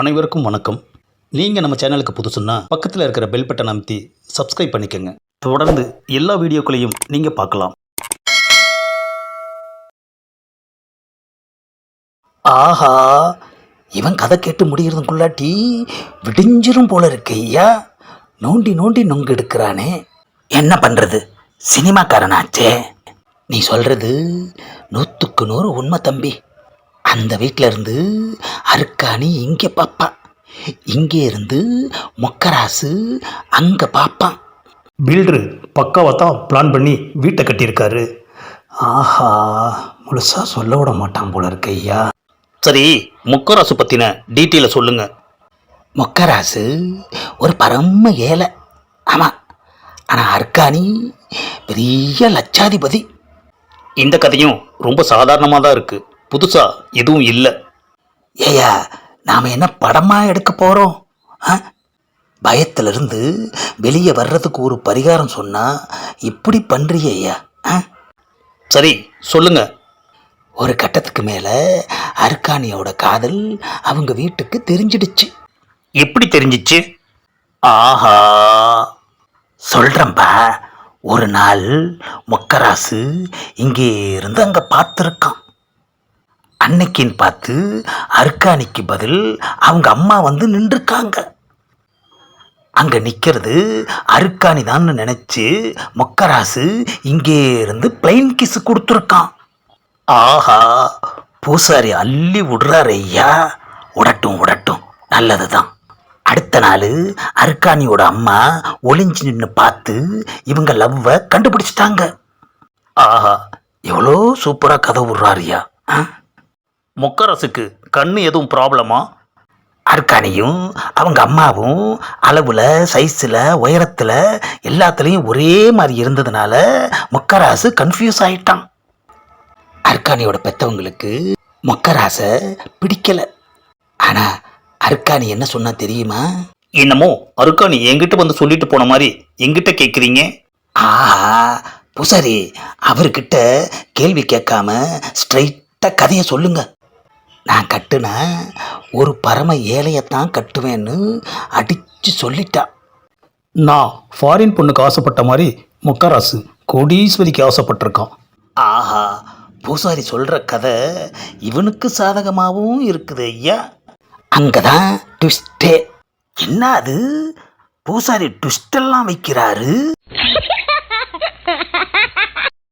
அனைவருக்கும் வணக்கம். நீங்கள் நம்ம சேனலுக்கு புதுசுன்னா பக்கத்தில் இருக்கிற பெல் பட்டன் அமைத்தி சப்ஸ்கிரைப் பண்ணிக்கோங்க. தொடர்ந்து எல்லா வீடியோக்களையும் நீங்கள் பார்க்கலாம். ஆஹா இவன் கதை கேட்டு முடிகிறதுக்குள்ளாட்டி விடிஞ்சிரும் போல இருக்கு ஐயா. நோண்டி நோண்டி நொங்கு எடுக்கிறானே. என்ன பண்ணுறது சினிமாக்காரனாச்சே. நீ சொல்கிறது நூற்றுக்கு நூறு உண்மை தம்பி. அந்த வீட்டில் இருந்து அருக்காணி இங்கே பார்ப்பான் இங்கே இருந்து மொக்கராசு அங்கே பார்ப்பான் பில்டரு பக்காவாக தான் பிளான் பண்ணி வீட்டை கட்டியிருக்காரு. ஆஹா முழுசாக சொல்ல விட மாட்டான் போல இருக்கு ஐயா. சரி முக்கராசு பற்றின டீட்டெயிலை சொல்லுங்க. மொக்கராசு ஒரு பரம ஏழை. ஆமாம் ஆனால் அர்க்காணி பெரிய லட்சாதிபதி. இந்த கதையும் ரொம்ப சாதாரணமாக தான் இருக்கு. புதுசா எதுவும் இல்லை. ஏயா நாம் என்ன படமாக எடுக்க போகிறோம் பயத்திலிருந்து வெளியே வர்றதுக்கு ஒரு பரிகாரம் சொன்னால் இப்படி பண்ணுறிய ஐயா. சரி சொல்லுங்க. ஒரு கட்டத்துக்கு மேலே அர்க்கானியோட காதல் அவங்க வீட்டுக்கு தெரிஞ்சிடுச்சு. எப்படி தெரிஞ்சிச்சு? ஆஹா சொல்கிறேன்பா ஒரு நாள் மொக்கராசு இங்கே இருந்து அங்கே பார்த்துருக்கான். அன்னைக்கின்னு பார்த்து அர்க்கானிக்கு பதில் அவங்க அம்மா வந்து நின்றுருக்காங்க. அங்கே நிற்கிறது அருக்காணி தான்னு நினச்சி மொக்கராசு இங்கே இருந்து பிளைன் கிஸ் கொடுத்துருக்கான். ஆஹா பூசாரி அள்ளி விடுறாரு ஐயா. உடட்டும் உடட்டும் நல்லது தான் அடுத்த நாள் அருக்காணியோட அம்மா ஒளிஞ்சு நின்று பார்த்து இவங்க லவ்வை கண்டுபிடிச்சிட்டாங்க. ஆஹா எவ்வளோ சூப்பராக கதை விடுறாருயா முக்கரசுக்கு கண்ணு எதுவும் ப்ராப்ளமா அர்கானியும் அவங்க அம்மாவும் அளவில் சைஸில் உயரத்தில் எல்லாத்துலேயும் ஒரே மாதிரி இருந்ததுனால முக்கராசு கன்ஃபியூஸ் ஆயிட்டான். அர்கானியோட பெற்றவங்களுக்கு மொக்கராசை பிடிக்கலை. ஆனால் அர்கானி என்ன சொன்னா தெரியுமா? என்னமோ அர்கானி என்கிட்ட வந்து சொல்லிட்டு போன மாதிரி எங்கிட்ட கேட்குறீங்க ஆஹா பூசாரி அவர்கிட்ட கேள்வி கேட்காம ஸ்ட்ரைட்டாக கதையை சொல்லுங்கள் நான் கட்டுன ஒரு பரம ஏழையத்தான் கட்டுவேன்னு அடித்து சொல்லிட்டா. நான் ஃபாரின் பொண்ணுக்கு ஆசைப்பட்ட மாதிரி முக்கராசு கோடீஸ்வரிக்கு ஆசைப்பட்டிருக்கான். ஆஹா பூசாரி சொல்கிற கதை இவனுக்கு சாதகமாகவும் இருக்குது ஐயா. அங்கே தான் ட்விஸ்டே என்ன அது? பூசாரி ட்விஸ்டெல்லாம் வைக்கிறாரு?